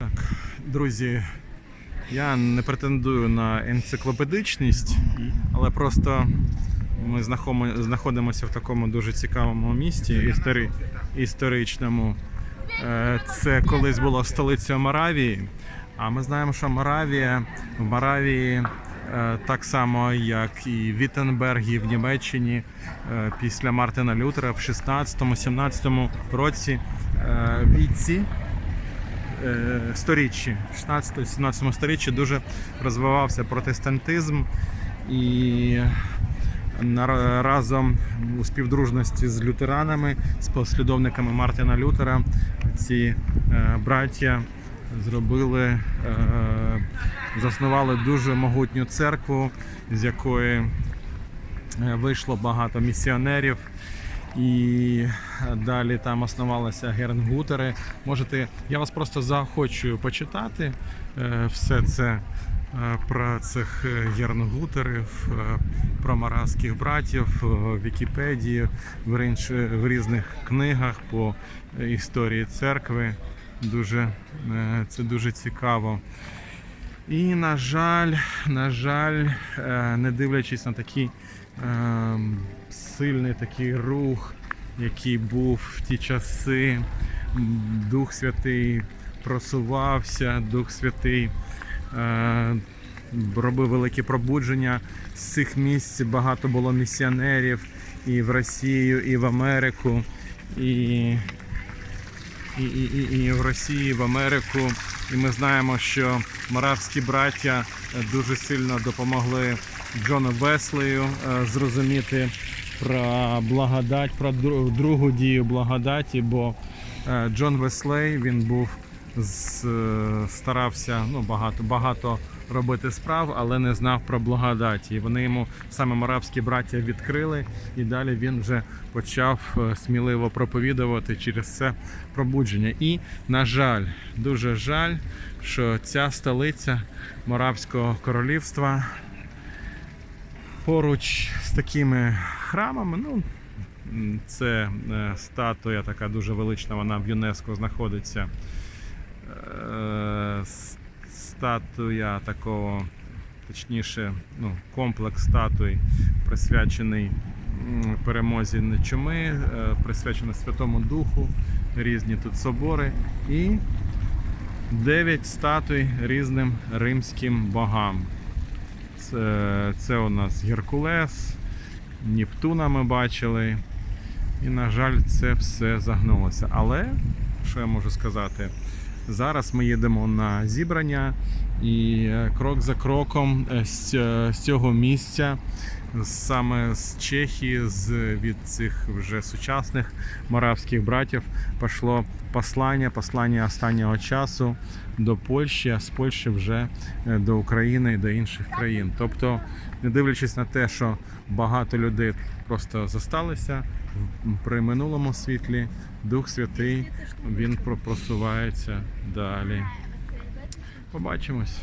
Так, друзі, я не претендую на енциклопедичність, але просто ми знаходимося в такому дуже цікавому місті істори- історичному. Е, Це колись було столицею Моравії. А ми знаємо, що Моравія в Моравії е, так само, як і Віттенбергі в Німеччині е, після Мартина Лютера в 16-17 році війці сторіччі, 16-17 сторіччі дуже розвивався протестантизм і разом у співдружності з лютеранами, з послідовниками Мартина Лютера, ці е, браття зробили, е, заснували дуже могутню церкву, з якої е, вийшло багато місіонерів. І далі там основалися Гернгутери. Можете, я вас просто заохочую почитати е, все це е, про цих е, гернгутерів, е, про маравських братів в Вікіпедії, в, різних книгах по е, історії церкви. Дуже, е, це дуже цікаво. І, на жаль, на жаль, е, не дивлячись на такий е, сильний такий рух, який був в ті часи, Дух Святий просувався, Дух Святий е, робив велике пробудження. З цих місць багато було місіонерів і в Росію, і в Америку. І і, і, і, і в Росії, і в Америку. І ми знаємо, що маравські браття е, дуже сильно допомогли Джону Веслею е, зрозуміти про благодать, про другу дію благодаті, бо е, Джон Веслей він був старався ну, багато, багато робити справ, але не знав про благодаті. І вони йому саме моравські браття відкрили, і далі він вже почав е, сміливо проповідувати через це пробудження. І, на жаль, дуже жаль, що ця столиця Моравського королівства поруч з такими храмами, ну. Це е, статуя така дуже велична, вона в ЮНЕСКО знаходиться. Е, Статуя такого, точніше, ну, комплекс статуй, присвячений перемозі на чуми, е, присвячений Святому Духу, різні тут собори. І 9 статуй різним римським богам. Це, це у нас Геркулес, Нептуна ми бачили. І, на жаль, це все загнулося. Але, що я можу сказати, зараз ми їдемо на зібрання, і е, крок за кроком е, е, з цього місця, саме з Чехії, з, від цих вже сучасних моравських братів, пішло послання, послання останнього часу до Польщі, а з Польщі вже е, до України і до інших країн. Тобто, не дивлячись на те, що багато людей просто зосталися при минулому світлі, Дух Святий він про- просувається далі. Побачимось.